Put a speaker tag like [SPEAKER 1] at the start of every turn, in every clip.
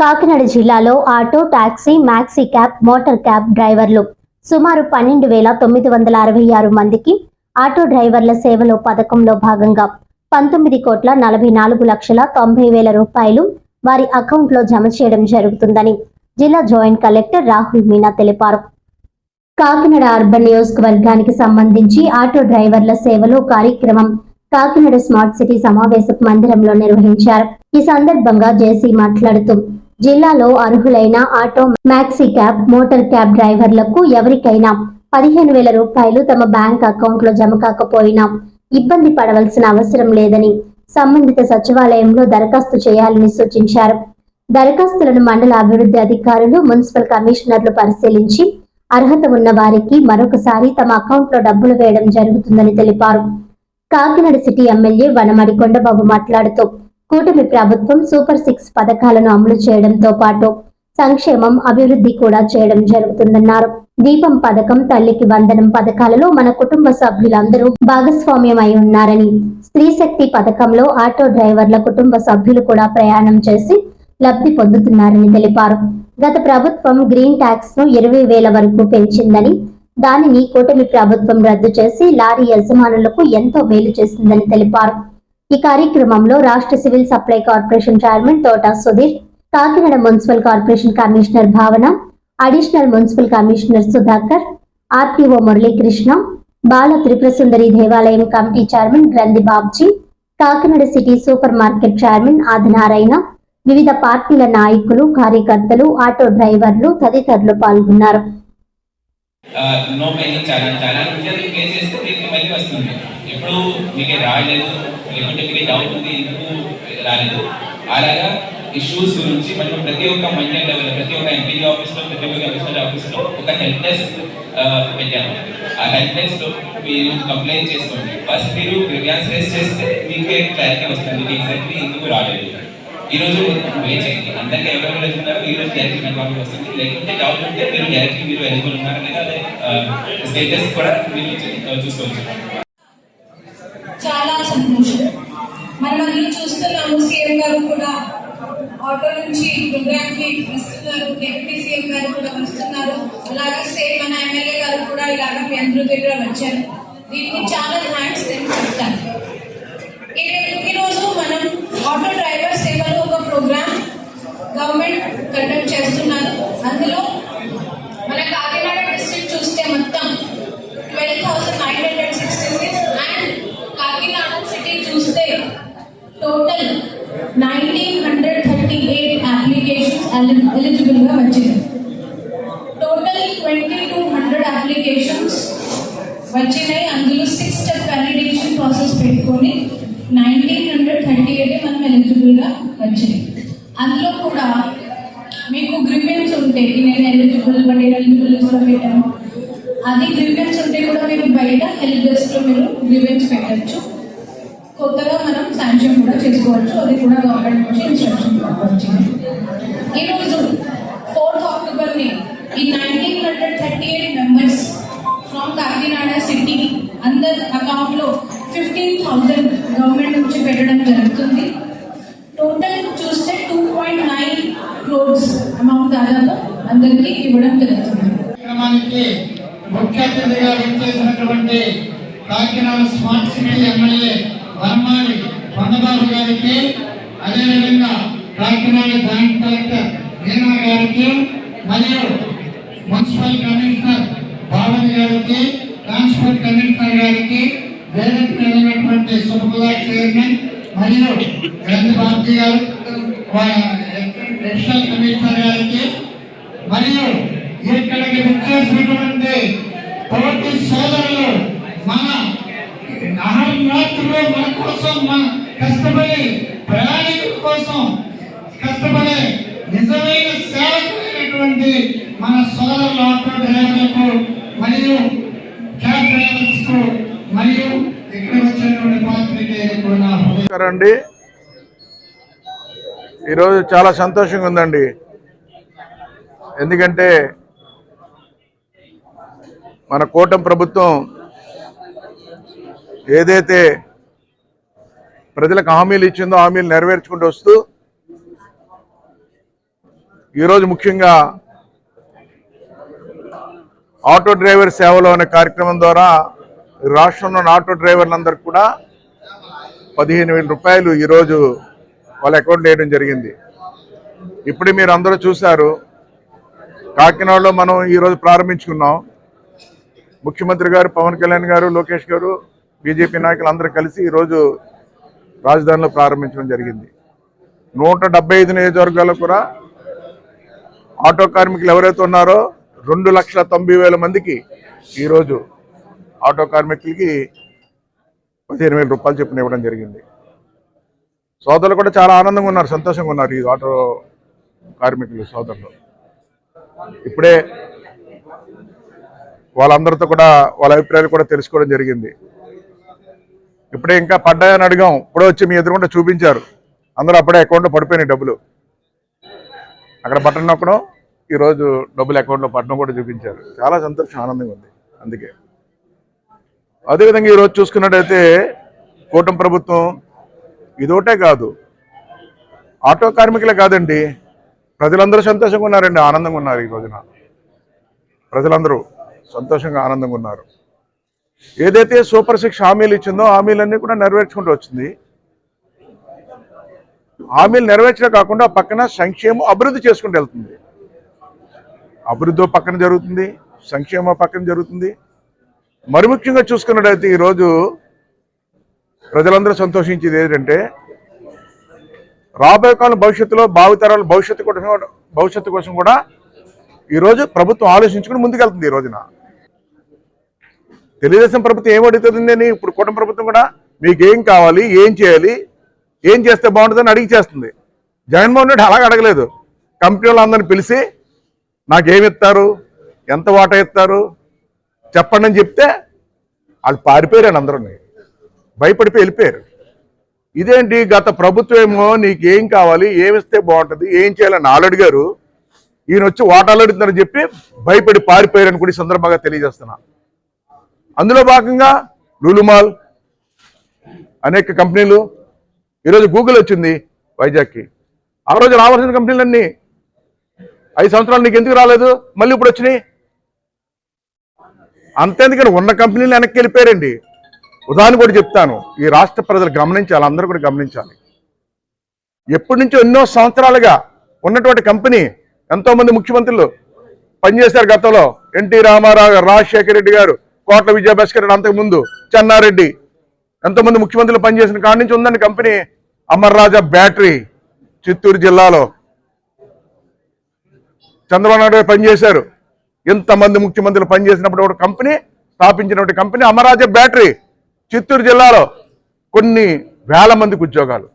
[SPEAKER 1] కాకినాడ జిల్లాలో auto taxi maxi cab motor cab డ్రైవర్లు. సుమారు పన్నెండు వేల తొమ్మిది వందల అరవై ఆరు మందికి ఆటో డ్రైవర్ల సేవలో పథకంలో భాగంగా పంతొమ్మిది కోట్ల నలభై నాలుగు లక్షల తొంభై వేల రూపాయలు వారి అకౌంట్లో జమ చేయడం జరుగుతుందని జిల్లా జాయింట్ కలెక్టర్ రాహుల్ మీనా తెలిపారు. కాకినాడ అర్బన్ నియోజకవర్గానికి సంబంధించి ఆటో డ్రైవర్ల సేవలు కార్యక్రమం కాకినాడ స్మార్ట్ సిటీ సమావేశ మందిరంలో నిర్వహించారు. ఈ సందర్భంగా జేసీ మాట్లాడుతూ జిల్లాలో అర్హులైన auto maxi cab motor cab డ్రైవర్లకు ఎవరికైనా పదిహేను వేల రూపాయలు తమ బ్యాంక్ అకౌంట్లో జమ కాకపోయినా ఇబ్బంది పడవలసిన అవసరం లేదని సంబంధిత సచివాలయంలో దరఖాస్తు చేయాలని సూచించారు. దరఖాస్తులను మండల అభివృద్ధి అధికారులు మున్సిపల్ కమిషనర్లు పరిశీలించి అర్హత ఉన్న వారికి మరొకసారి తమ అకౌంట్లో డబ్బులు వేయడం జరుగుతుందని తెలిపారు. కాకినాడ సిటీ ఎమ్మెల్యే వనమడి కొండబాబు మాట్లాడుతూ కూటమి ప్రభుత్వం సూపర్ సిక్స్ పథకాలను అమలు చేయడంతో పాటు సంక్షేమం అభివృద్ధి కూడా చేయడం జరుగుతుందన్నారు. దీపం పథకం తల్లికి వందనం పథకాలలో మన కుటుంబ సభ్యులందరూ భాగస్వామ్యం అయి ఉన్నారని స్త్రీ శక్తి పథకంలో ఆటో డ్రైవర్ల కుటుంబ సభ్యులు కూడా ప్రయాణం చేసి లబ్ధి పొందుతున్నారని తెలిపారు. గత ప్రభుత్వం గ్రీన్ ట్యాక్స్ను ఇరవై వేల వరకు పెంచిందని దానిని కూటమి ప్రభుత్వం రద్దు చేసి లారీ యజమానులకు ఎంతో మేలు చేసిందని తెలిపారు. ఈ కార్యక్రమంలో రాష్ట్ర civil supply corporation chairman Thota Sudheer Kakinada municipal corporation commissioner Bhavana additional municipal commissioner Sudhakar RTO Muralikrishna Bala Tripurasundari దేవాలయం committee chairman Granthi Babji Kakinada city super market chairman Adinarayana వివిధ పార్టీల నాయకులు కార్యకర్తలు ఆటో డ్రైవర్లు తదితరులు పాల్గొన్నారు.
[SPEAKER 2] నో మీకు మళ్ళీ ఎప్పుడు మీకు రాలేదు లేకుంటే మీకు డౌట్ ఉంది ఎందుకు రాలేదు? అలాగా ఇష్యూస్ గురించి మనం ప్రతి ఒక్క మహిళ లెవెల్ ప్రతి ఒక్క ఎంపీ ఆఫీస్లో ప్రతి ఒక్క కమిషనర్ ఆఫీస్లో ఒక హెల్ప్ డెస్క్ పెట్టాము ఆ హెల్ప్ డెస్క్లో మీరు కంప్లైంట్ చేసుకోండి. ఫస్ట్ మీరు గ్రివియాన్స్ రేస్ చేస్తే మీకే క్లారిటీ వస్తుంది మీకు ఎగ్జాక్ట్లీ ఎందుకు రాలేదు. ఈరోజు రోజు చేయండి. అందరికీ ఎవరెవరు వెళ్తున్నారు ఈరోజు రోజు డైరెక్ట్ కన్ఫర్మ్ వస్తుంది. లేకుంటే డౌట్ ఉంటే మీరు డైరెక్ట్ మీరు ఎలిజిబుల్ ఉన్నారు లేదా స్టేటస్ కూడా మీరు చూసుకోవచ్చు.
[SPEAKER 3] మనం చూస్తున్నాము సీఎం గారు కూడా. ఆటో నుంచి ప్రోగ్రామ్ వస్తున్నారు. డిప్యూటీ సీఎం గారు కూడా వస్తున్నారు. అలాగే సేమ్ మన ఎమ్మెల్యే గారు కూడా ఇలాగ మీ అందరి దగ్గర వచ్చారు. దీనికి చాలా థ్యాంక్స్ నేను చెప్తాను. ఈరోజు మనం ఆటో డ్రైవర్ సేవలో ఒక program? Government total nineteen hundred thirty eight applications ఎలిజిబుల్గా వచ్చింది. Total twenty two hundred applications వచ్చినాయి. అందులో సిక్స్ స్టెప్ వ్యాలిడేషన్ ప్రాసెస్ పెట్టుకొని నైన్టీన్ హండ్రెడ్ థర్టీ ఎయిట్ మనం ఎలిజిబుల్గా అందులో కూడా మీకు గ్రివెన్స్ ఉంటే నేను ఎలిజిబుల్ బట్ ఎలిజిబుల్ కూడా పెట్టాను. అది గ్రివెన్స్ ఉంటే కూడా మీరు బయట హెల్ప్ డెస్క్లో మీరు గ్రివెన్స్ పెట్టచ్చు. కొత్తగా మనం శాంక్షన్ కూడా చేసుకోవచ్చు. అది కూడా గవర్నమెంట్ నుంచి ఇన్స్ట్రక్షన్ వచ్చింది ఈరోజు ఫోర్త్ అక్టోబర్ని ఈ nineteen hundred thirty eight members from Kakinada city అందరి అకౌంట్లో ఫిఫ్టీన్ థౌసండ్ గవర్నమెంట్ నుంచి పెట్టడం జరుగుతుంది. టోటల్ చూస్తే two point nine crores amount దాదాపు అందరికీ ఇవ్వడం జరుగుతుంది.
[SPEAKER 4] ముఖ్య అతిథిగా విచ్చేసినటువంటి Kakinada smart city MLA Vanamadi Kondababu గారికి అదేవిధంగా కాకినాడ జాయింట్ కలెక్టర్ మీనా గారికి మరియు మున్సిపల్ కమిషనర్ భావన్ గారికి ట్రాన్స్పోర్ట్ కమిషనర్ గారికి వేదిక మీద చైర్మన్ మరియు గ్రంథి భారతి గారు అడిషనల్ కమిషనర్ గారికి మరియు ఇక్కడికి వచ్చేసినటువంటి తోటి సోదరులు మన అహర్రాత్రులు మన కోసం మన కష్టపడే ప్రయాణికుల కోసం కష్టపడే నిజమైన సేవకులైనటువంటి మన సోదరుల ఆటో డ్రైవర్లకు మరియు క్యాబ్ డ్రైవర్స్కు మరియు ఇక్కడ వచ్చినటువంటి పాత్రికేయులకు నా
[SPEAKER 5] అండి ఈరోజు చాలా సంతోషంగా ఉందండి. ఎందుకంటే మన కూటమి ప్రభుత్వం ఏదైతే ప్రజలకు హామీలు ఇచ్చిందో హామీలు నెరవేర్చుకుంటూ వస్తూ ఈరోజు ముఖ్యంగా ఆటో డ్రైవర్ సేవలో అనే కార్యక్రమం ద్వారా రాష్ట్రంలో ఉన్న ఆటో డ్రైవర్లందరికీ కూడా పదిహేను వేల రూపాయలు ఈరోజు వాళ్ళ అకౌంట్ వేయడం జరిగింది. ఇప్పుడే మీరు అందరూ చూశారు కాకినాడలో మనం ఈరోజు ప్రారంభించుకున్నాం. ముఖ్యమంత్రి గారు పవన్ కళ్యాణ్ గారు లోకేష్ గారు బీజేపీ నాయకులు అందరూ కలిసి ఈరోజు రాజధానిలో ప్రారంభించడం జరిగింది. నూట డెబ్బై ఐదు నియోజకవర్గాల్లో కూడా ఆటో కార్మికులు ఎవరైతే ఉన్నారో రెండు లక్షల తొంభై వేల మందికి ఈరోజు ఆటో కార్మికులకి పదిహేను వేల రూపాయలు చెప్పిన ఇవ్వడం జరిగింది. సోదరులు కూడా చాలా ఆనందంగా ఉన్నారు సంతోషంగా ఉన్నారు ఈ ఆటో కార్మికులు సోదరులు. ఇప్పుడే వాళ్ళందరితో కూడా వాళ్ళ అభిప్రాయాలు కూడా తెలుసుకోవడం జరిగింది. ఇప్పుడే ఇంకా పడ్డాయని అడిగాం. ఇప్పుడే వచ్చి మీ ఎదురుకుండా చూపించారు. అందరూ అప్పుడే అకౌంట్లో పడిపోయినాయి డబ్బులు. అక్కడ బటన్ నొక్కడం ఈరోజు డబ్బులు అకౌంట్లో పట్టడం కూడా చూపించారు. చాలా సంతోషం ఆనందంగా ఉంది. అందుకే. అదేవిధంగా ఈరోజు చూసుకున్నట్టయితే కూటమి ప్రభుత్వం ఇదోటే కాదు. ఆటో కార్మికులే కాదండి. ప్రజలందరూ సంతోషంగా ఉన్నారండి. ఆనందంగా ఉన్నారు ఈ రోజున. ప్రజలందరూ సంతోషంగా ఆనందంగా ఉన్నారు. ఏదైతే సూపర్ సిక్స్ హామీలు ఇచ్చిందో హామీలన్నీ కూడా నెరవేర్చుకుంటూ వచ్చింది. హామీలు నెరవేర్చడం కాకుండా పక్కన సంక్షేమం అభివృద్ధి చేసుకుంటూ వెళ్తుంది. అభివృద్ధి పక్కన జరుగుతుంది సంక్షేమం పక్కన జరుగుతుంది. మరి ముఖ్యంగా చూసుకున్నట్టయితే ఈరోజు ప్రజలందరూ సంతోషించేది ఏంటంటే రాబోయే కాలం భవిష్యత్తులో భావితరాల భవిష్యత్తు కోసం భవిష్యత్తు కోసం కూడా ఈరోజు ప్రభుత్వం ఆలోచించుకుని ముందుకెళ్తుంది ఈ రోజున. తెలుగుదేశం ప్రభుత్వం ఏం అని ఇప్పుడు కూటమి ప్రభుత్వం కూడా మీకు ఏం కావాలి ఏం చేయాలి ఏం చేస్తే బాగుంటుందని అడిగి చేస్తుంది. జగన్మోహన్ రెడ్డి అలాగ అడగలేదు. కంపెనీ వాళ్ళందరినీ పిలిచి నాకేమి ఇస్తారు ఎంత వాటా ఇస్తారు చెప్పండి అని చెప్తే వాళ్ళు పారిపోయారు అందరూ భయపడిపోయి వెళ్ళిపోయారు. ఇదేంటి గత ప్రభుత్వం ఏమో నీకు ఏం కావాలి ఏమిస్తే బాగుంటుంది ఏం చేయాలని వాళ్ళు అడిగారు. ఈయన వచ్చి వాటాలు అడుగుతున్నారని చెప్పి భయపడి పారిపోయారని కూడా ఈ సందర్భంగా తెలియజేస్తున్నా. అందులో భాగంగా లూలుమాల్ అనేక కంపెనీలు. ఈరోజు గూగుల్ వచ్చింది వైజాగ్కి. ఆ రోజు రావాల్సిన కంపెనీలన్నీ ఐదు సంవత్సరాలు నీకు ఎందుకు రాలేదు? మళ్ళీ ఇప్పుడు వచ్చినాయి. అంతేందుకని ఉన్న కంపెనీలు వెనక్కి వెళ్ళిపోయారండి. ఉదాహరణ కూడా చెప్తాను. ఈ రాష్ట్ర ప్రజలు గమనించాలి అందరూ కూడా గమనించాలి. ఎప్పటి నుంచో ఎన్నో సంవత్సరాలుగా ఉన్నటువంటి కంపెనీ ఎంతో మంది ముఖ్యమంత్రులు పనిచేశారు గతంలో. ఎన్టీ రామారావు గారు రాజశేఖర రెడ్డి గారు కోట్ల విజయభాస్కర్ రెడ్డి అంతకుముందు చెన్నారెడ్డి. ఎంతోమంది ముఖ్యమంత్రులు పనిచేసిన కాడి నుంచి ఉందండి కంపెనీ. అమర్ రాజా బ్యాటరీ చిత్తూరు జిల్లాలో. చంద్రబాబు నాయుడు పనిచేశారు. ఎంతమంది ముఖ్యమంత్రులు పనిచేసినప్పుడు ఒక కంపెనీ స్థాపించినటువంటి కంపెనీ అమరాజా బ్యాటరీ చిత్తూరు జిల్లాలో. కొన్ని వేల మందికి ఉద్యోగాలు.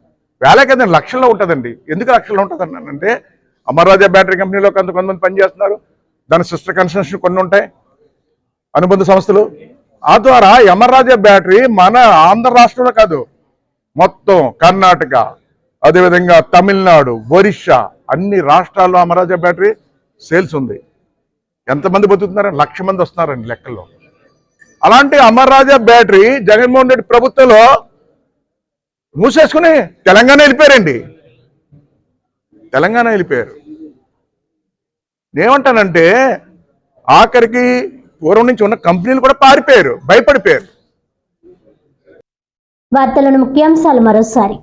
[SPEAKER 5] వేల కదా లక్షల్లో ఉంటుందండి. ఎందుకు లక్షల్లో ఉంటుంది అంటే అమర్రాజా బ్యాటరీ కంపెనీలో కొంత కొంతమంది పనిచేస్తున్నారు. దాని సిస్టర్ కన్స్ట్రక్షన్ కొన్ని ఉంటాయి. అనుబంధ సంస్థలు. ఆ ద్వారా యమరాజ బ్యాటరీ మన ఆంధ్ర రాష్ట్రంలో కాదు మొత్తం కర్ణాటక అదేవిధంగా తమిళనాడు ఒరిస్సా అన్ని రాష్ట్రాల్లో అమరాజా బ్యాటరీ సేల్స్ ఉంది. ఎంతమంది బతుకుతున్నారని లక్ష మంది వస్తున్నారండి లెక్కల్లో. అలాంటి అమర్రాజా బ్యాటరీ జగన్మోహన్ రెడ్డి ప్రభుత్వంలో మూసేసుకుని తెలంగాణ వెళ్ళిపోయారండి. తెలంగాణ వెళ్ళిపోయారు. నేమంటానంటే ఆఖరికి పూర్వం నుంచి ఉన్న కంపెనీలు కూడా పారిపోయారు భయపడిపోయారు.
[SPEAKER 1] వార్తలను ముఖ్యాంశాలు మరోసారి.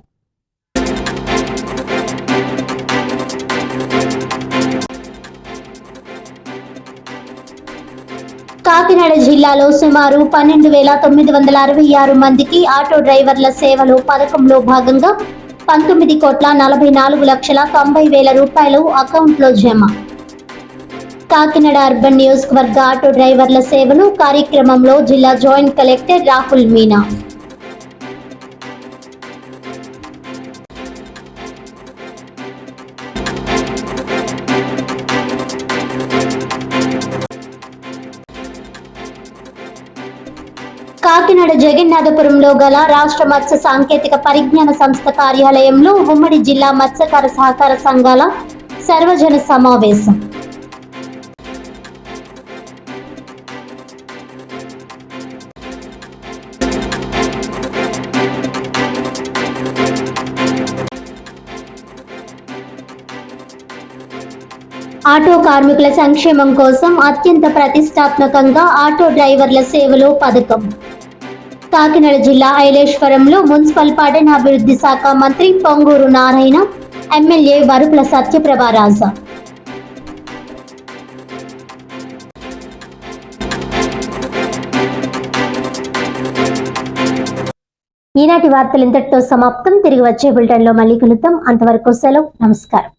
[SPEAKER 1] కాకినాడ జిల్లాలో సుమారు పన్నెండు వేల తొమ్మిది వందల అరవై ఆరు మందికి ఆటో డ్రైవర్ల సేవలు పథకంలో భాగంగా పంతొమ్మిది కోట్ల నలభై నాలుగు లక్షల తొంభై వేల రూపాయలు అకౌంట్లో జమ. కాకినాడ అర్బన్ నియోజకవర్గ ఆటో డ్రైవర్ల సేవను కార్యక్రమంలో జిల్లా జాయింట్ కలెక్టర్ రాహుల్ మీనా. కాకినాడ జగన్నాథపురంలో గల రాష్ట్ర మత్స్య సాంకేతిక పరిజ్ఞాన సంస్థ కార్యాలయంలో ఉమ్మడి జిల్లా మత్స్యకార సహకార సంఘాల సర్వజన సమావేశం. ఆటో కార్మికుల సంక్షేమం కోసం అత్యంత ప్రతిష్టాత్మకంగా ఆటో డ్రైవర్ల సేవలో పథకం. కాకినాడ జిల్లా ఐలేశ్వరంలో మున్సిపల్ పట్టణాభివృద్ధి శాఖ మంత్రి పొంగూరు నారాయణ ఎమ్మెల్యే వరుపుల సత్యప్రభారాజ. ఈనాటి వార్తలు ఇంతటితో సమాప్తం. తిరిగి వచ్చే బులెటిన్లో మళ్ళీ కలుద్దాం. అంతవరకు సెలవు. నమస్కారం.